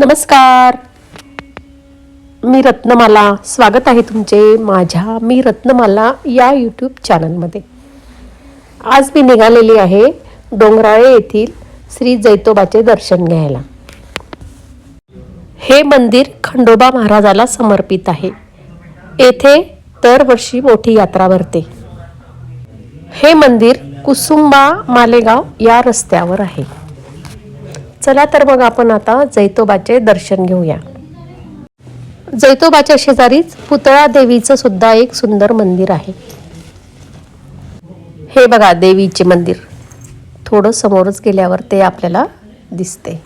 नमस्कार. मी रत्नमाला. स्वागत आहे तुमचे माझ्या मी रत्नमाला या यूट्यूब चॅनलमध्ये आज मी निघालेली आहे डोंगराळे येथील श्री जैतोबाचे दर्शन घ्यायला. हे मंदिर खंडोबा महाराजाला समर्पित आहे. येथे दरवर्षी मोठी यात्रा भरते. हे मंदिर कुसुंबा मालेगाव या रस्त्यावर आहे. चला तर मग आपण आता जैतोबाचे दर्शन घेऊया. जैतोबाच्या शेजारीच पुतळा देवीचं सुद्धा एक सुंदर मंदिर आहे. हे बघा देवीचे मंदिर. थोडं समोरच गेल्यावर ते आपल्याला दिसते.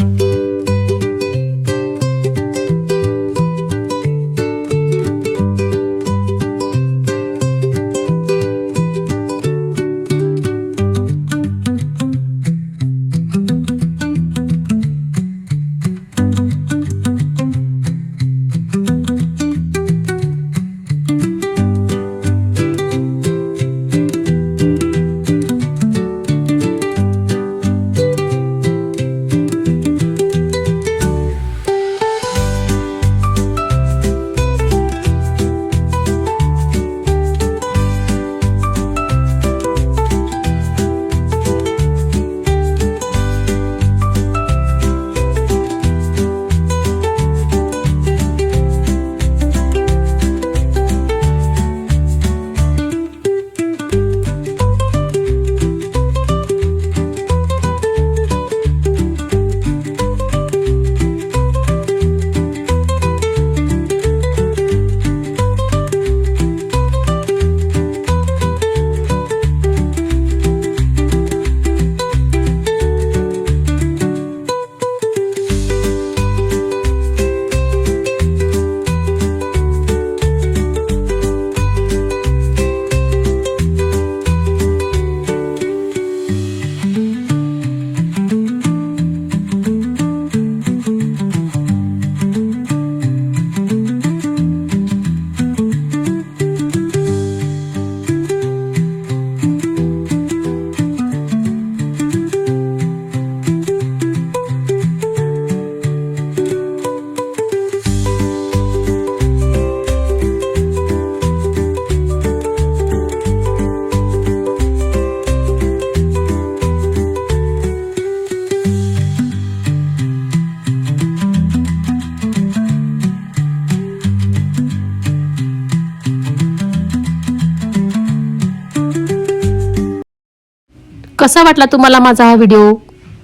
कसा वाटला तुम्हाला माझा हा व्हिडिओ?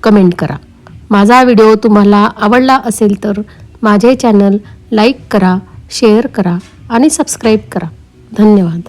कमेंट करा. माझा हा व्हिडिओ तुम्हाला आवडला असेल तर माझे चॅनल लाईक करा शेअर करा आणि सबस्क्राईब करा. धन्यवाद.